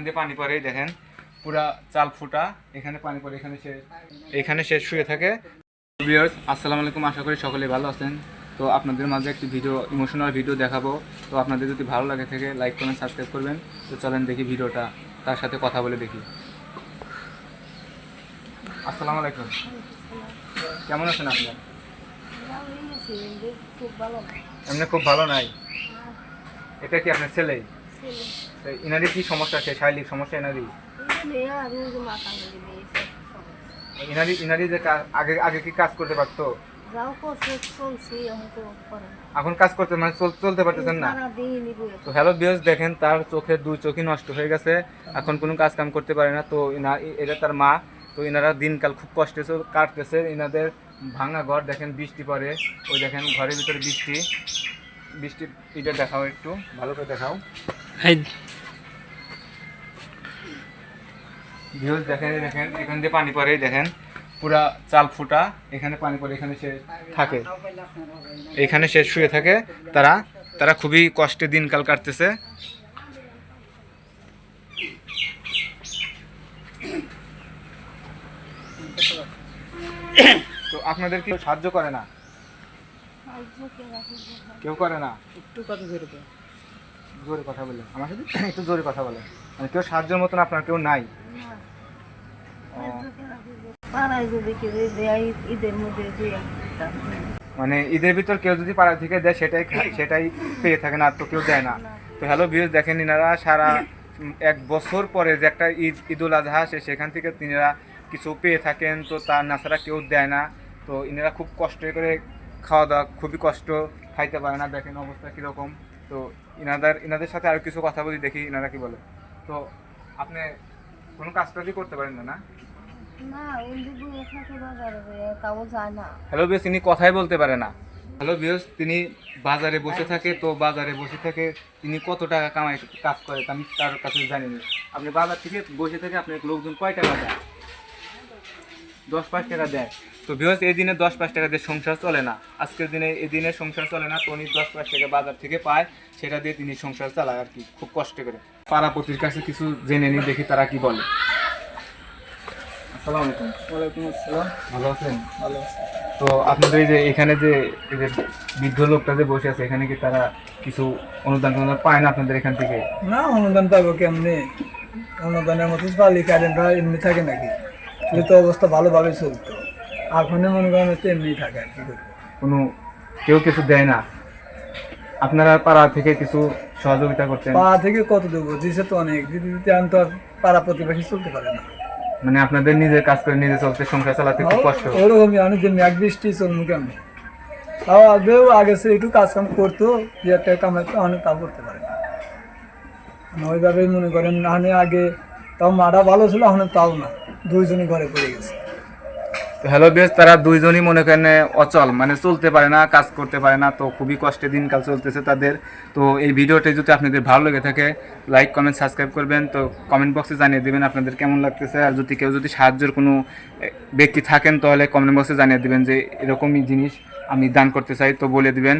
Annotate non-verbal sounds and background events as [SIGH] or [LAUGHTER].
এখান দিয়ে পানি এই দেখেন পুরা চাল ফুটা। এখানে পানি পড়ে এখানে সে এখানে সে শুয়ে থাকে। ভিউয়ার্স আসসালামু আলাইকুম। আশা করি সকলে ভালো আছেন। তো আপনাদের মাঝে একটি ভিডিও ইমোশনাল ভিডিও দেখাবো। তো আপনাদের যদি ভালো লাগে থাকে লাইক কমেন্ট সাবস্ক্রাইব করবেন। তো চলেন দেখি ভিডিওটা। তার সাথে কথা বলে দেখি। আসসালামু আলাইকুম। কেমন আছেন আপনার এমনি খুব ভালো নাই। এটা কি আপনার ছেলেই ইনারি কি সমস্যা আছে? শারীরিক সমস্যা ইনারি মেয়ে আর যে আগে আগে কি কাজ করতে পারতো? এখন কাজ করতে মানে চল- চলতে পারতেছেন না? তো হ্যালো বিয়স দেখেন তার চোখের দুই চোখই নষ্ট হয়ে গেছে। এখন কোনো কাজ কাম করতে পারে না। তো এটা তার মা। তো ইনারা দিনকাল খুব কষ্টে কাটতেছে। ইনাদের ভাঙা ঘর দেখেন বৃষ্টি পড়ে। ওই দেখেন ঘরের ভিতরে বৃষ্টি। বৃষ্টি এটা দেখাও একটু ভালো করে দেখাও। ভিউজ দেখেন দেখেন এখান দিয়ে পানি পড়ে দেখেন পুরা চাল ফুটা এখানে পানি পড়ে এখানে সে থাকে। এখানে সে শুয়ে থাকে তারা তারা খুবই কষ্টে দিনকাল কাটতেছে। তো আপনাদের কি সাহায্য করে না? কেউ করে না? একটু জোরে কথা বলে। আমার সাথে [COUGHS] একটু জোরে কথা বলে। মানে কেউ সাহায্যের মতন আপনার কেউ নাই। পাড়ায় যদি কেউ দেয় ঈদের মধ্যে মানে ঈদের ভিতর কেউ যদি পাড়া থেকে দেয় সেটাই [COUGHS] সেটাই পেয়ে থাকে না আর তো কেউ দেয় না। তো হ্যালো ভিউজ দেখেন ইনারা সারা এক বছর পরে যে একটা ঈদ ঈদুল আজহা আসে সেখান থেকে তিনারা কিছু পেয়ে থাকেন। তো তার না ছাড়া কেউ দেয় না। তো ইনারা খুব কষ্ট করে খাওয়া দাওয়া খুবই কষ্ট খাইতে পারে না। দেখেন অবস্থা কীরকম। তো ইনাদের ইনাদের সাথে আরও কিছু কথা বলি দেখি ইনারা কি বলে। তো আপনি কোনো কাজ টাজই করতে পারেন না না? হ্যালো বিয়স তিনি কথাই বলতে পারে না। হ্যালো বিয়স তিনি বাজারে বসে থাকে তো বাজারে বসে থেকে তিনি কত টাকা কামাই কাজ করে আমি তার কাছে জানি না। আপনি বাজার থেকে বসে থেকে আপনার লোকজন কয় টাকা দেয়? দশ পাঁচ টাকা দেয়। তো বিয়স এই দিনে দশ পাঁচ টাকা দিয়ে সংসার চলে না। আজকের দিনে এই দিনে সংসার চলে না তো উনি দশ পাঁচ টাকা বাজার থেকে পায় সেটা দিয়ে তিনি সংসার চালায় আর কি খুব কষ্ট করে। পাড়াপতির কাছে কিছু জেনে নি দেখি তারা কি বলে। আসসালামু আলাইকুম। ওয়ালাইকুম আসসালাম। ভালো আছেন? ভালো আছি। তো আপনাদের এই যে এখানে যে এই যে বৃদ্ধ লোকটা যে বসে আছে এখানে কি তারা কিছু অনুদান টনুদান পায় না আপনাদের এখান থেকে? না অনুদান পাবো কেমনি? অনুদানের মতো পালি কারেন্টরা এমনি থাকে নাকি? তো অবস্থা ভালোভাবে চলতো। মনে করেন থাকে আর কি করব? কোনো কেউ কিছু দেয় না। আপনারা পাড়া থেকে কিছু সহযোগিতা করতেন? পা থেকে কত দেবো? দিছে তো অনেক। দিতে দিতে আমি তো আর পাড়া প্রতিবেশী চলতে পারে না। মানে আপনাদের নিজের কাজ করে নিজে চলতে সংসার চালাতে খুব কষ্ট। ওরকমই মেঘ বৃষ্টি কেমনি তাও আগেও আগে সে একটু কাজ কাম করতো যে একটা কামাইতো অনেক তাও করতে পারে না। মানে ওইভাবেই মনে করেন নাহলে আগে তাও মাটা ভালো ছিল এখন তাও না। দুইজনই ঘরে পড়ে গেছে। তো হ্যালো বেশ তারা দুইজনই মনে করেন অচল মানে চলতে পারে না, কাজ করতে পারে না, তো খুবই কষ্টে দিনকাল চলতেছে তাদের। তো এই ভিডিওটি যদি আপনাদের ভালো লেগে থাকে লাইক কমেন্ট সাবস্ক্রাইব করবেন। তো কমেন্ট বক্সে জানিয়ে দেবেন আপনাদের কেমন লাগতেছে। আর যদি কেউ যদি সাহায্যের কোনো ব্যক্তি থাকেন, তাহলে কমেন্ট বক্সে জানিয়ে দেবেন যে এরকমই জিনিস আমি দান করতে চাই, তো বলে দিবেন।